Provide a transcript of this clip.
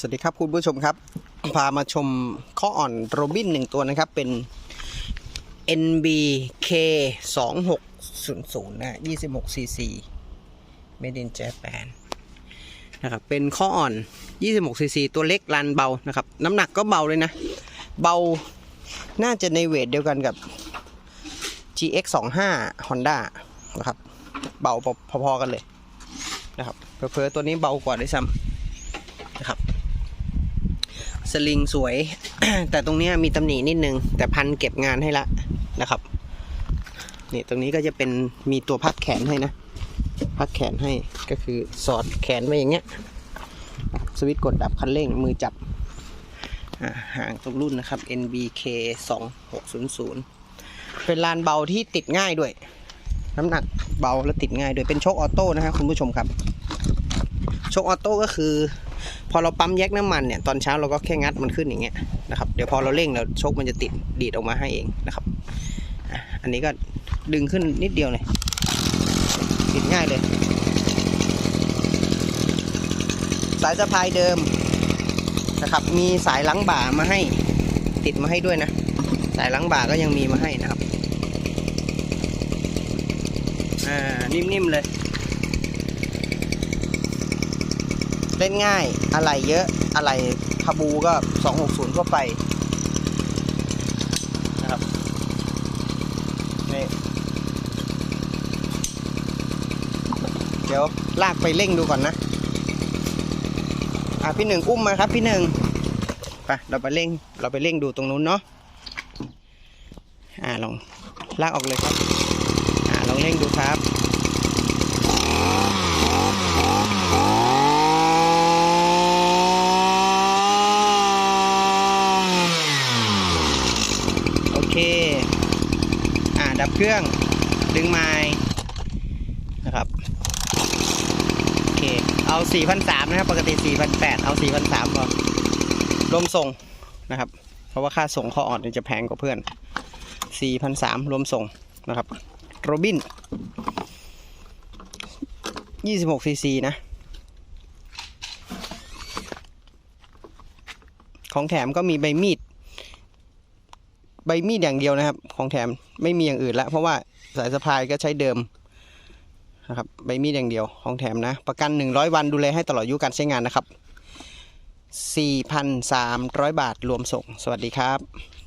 สวัสดีครับคุณผู้ชมครับ พามาชมข้ออ่อนโรบินหนึ่งตัวนะครับเป็น NBK 2600นะ26 cc Made in Japan นะครับเป็นข้ออ่อน 26 cc ตัวเล็กรันเบานะครับ น้ำหนักก็เบาเลยนะ เบาน่าจะในเวทเดียวกันกับ GX 25 Honda นะครับ เบาพอๆกันเลยนะครับเพอๆตัวนี้เบากว่าด้วยซ้ำนะครับ สลิงสวย แต่ตรงนี้มีตำหนินิดนึง แต่พันเก็บงานให้ละนะครับนี่ตรงนี้ก็จะเป็นมีตัวพักแขนให้นะ พักแขนให้ก็คือสอดแขนไว้อย่างเงี้ย สวิตช์กดดับคันเร่งมือจับห่างตรงรุ่นนะครับ NBK 2600 เป็นลานเบาที่ติดง่ายด้วย น้ำหนักเบาและติดง่ายด้วยเป็นโชคออโต้นะครับคุณผู้ชมครับ โชคออโต้ก็คือ พอเราปั๊มแยกน้ำมันเนี่ยตอนเช้าเราก็แค่งัดมันขึ้นอย่างเงี้ยนะครับเดี๋ยวพอเราเร่งแล้วโชคมันจะติดดีดออกมาให้เองนะครับอันนี้ก็ดึงขึ้นนิดเดียวเลยติดง่ายเลย สายสะพายเดิมนะครับ มีสายล้างบ่ามาให้ติดมาให้ด้วยนะ สายล้างบ่าก็ยังมีมาให้นะครับอ่านิ่มๆเลย เล่นง่ายอะไรเยอะอะไรคาบูก็ 260ทั่วไปนะครับนี่เดี๋ยวลากไปเร่งดูก่อนนะ อะพี่หนึ่งอุ้มมาครับพี่หนึ่งไปเราไปเร่งเราไปเร่งดูตรงนู้นเนาะอ่าลองลากออกเลยครับ อ่าลองเร่งดูครับ เค อ่า ดับเครื่อง ดึงไม้นะครับ โอเค เอา 4,300นะครับ ปกติ 4,800 เอา 4,300พอรวมส่งนะครับ เพราะว่าค่าส่งข้ออ่อนจะแพงกว่าเพื่อน 4,300รวมส่งนะครับ โรบิน 26ซีซีนะ ของแถมก็มีใบมีด ใบมีดอย่างเดียวนะครับ ของแถมไม่มีอย่างอื่นละเพราะว่าสายสะพายก็ใช้เดิมนะครับใบมีดอย่างเดียวของแถมนะ ประกัน 100 วันดูแลให้ตลอดอายุการใช้งานนะครับ 4,300 บาทรวมส่ง สวัสดีครับ